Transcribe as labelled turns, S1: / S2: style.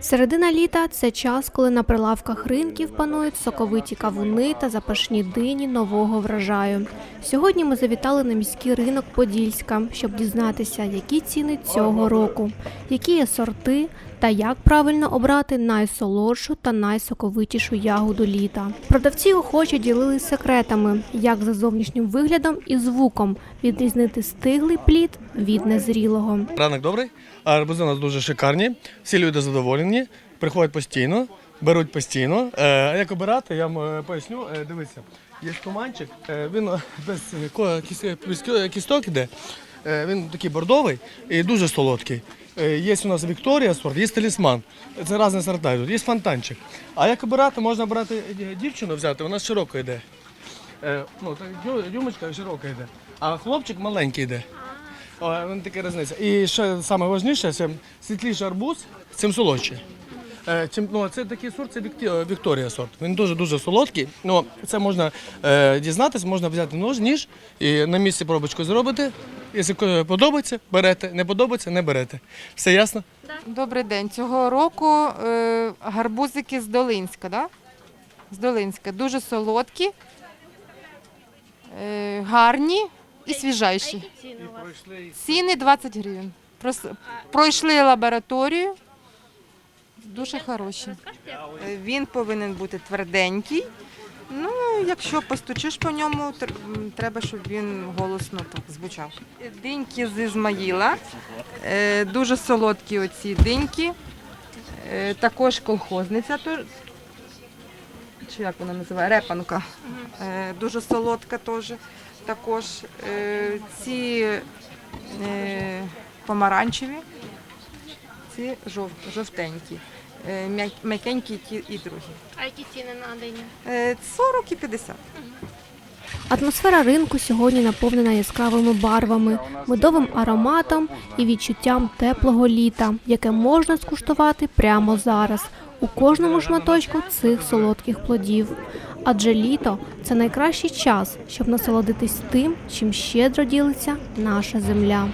S1: Середина літа це час, коли на прилавках ринків панують соковиті кавуни та запашні дині нового врожаю. Сьогодні ми завітали на міський ринок Подільська, щоб дізнатися, які ціни цього року, які є сорти та як правильно обрати найсолодшу та найсоковитішу ягоду літа. Продавці охоче ділились секретами, як за зовнішнім виглядом і звуком відрізнити стиглий плід від незрілого.
S2: Ранок добрий, арбузи у нас дуже шикарні, всі люди задоволені, приходять постійно, беруть постійно. Е, А як обирати, я вам е, поясню. Е, Дивіться, є туманчик, він без кісток іде, він такий бордовий і дуже солодкий. Є у нас Вікторія сорт, є талісман. Це різні сорта йдуть. Є фонтанчик. А як обирати, можна брати дівчину взяти, вона широко йде. Ну, дюмочка широка йде, а хлопчик маленький йде. Він така різниця. І ще важніше, це світліший арбуз, цим солодший. Е, Чим, ну, це такий сорт, це Вікторія сорт. Він дуже-дуже солодкий. Ну, це можна е, дізнатися, можна взяти нож, ніж і на місці пробочку зробити. Якщо подобається, берете, не подобається, не берете. Все ясно?
S3: Добрий день. Цього року е, гарбузики з Долинська, да? З Долинська. Дуже солодкі, е, гарні і свіжайші. Ціни 20 гривень. Прос- Пройшли лабораторію. Дуже хороші.
S4: Е, Він повинен бути тверденький. Ну, якщо постучиш по ньому, треба, щоб він голосно так звучав. Диньки з Ізмаїла. Е, Дуже солодкі оці диньки. Е, Також колхозниця. то- Чи як вона називає? Репанка. Дуже солодка теж. Також ці помаранчеві, ці жов, жовтенькі. Е, М'якенькі ті і другі.
S1: А які ціни на?
S4: Е, 40 і 50.
S1: Атмосфера ринку сьогодні наповнена яскравими барвами, медовим ароматом і відчуттям теплого літа, яке можна скуштувати прямо зараз у кожному шматочку цих солодких плодів. Адже літо це найкращий час, щоб насолодитись тим, чим щедро ділиться наша земля.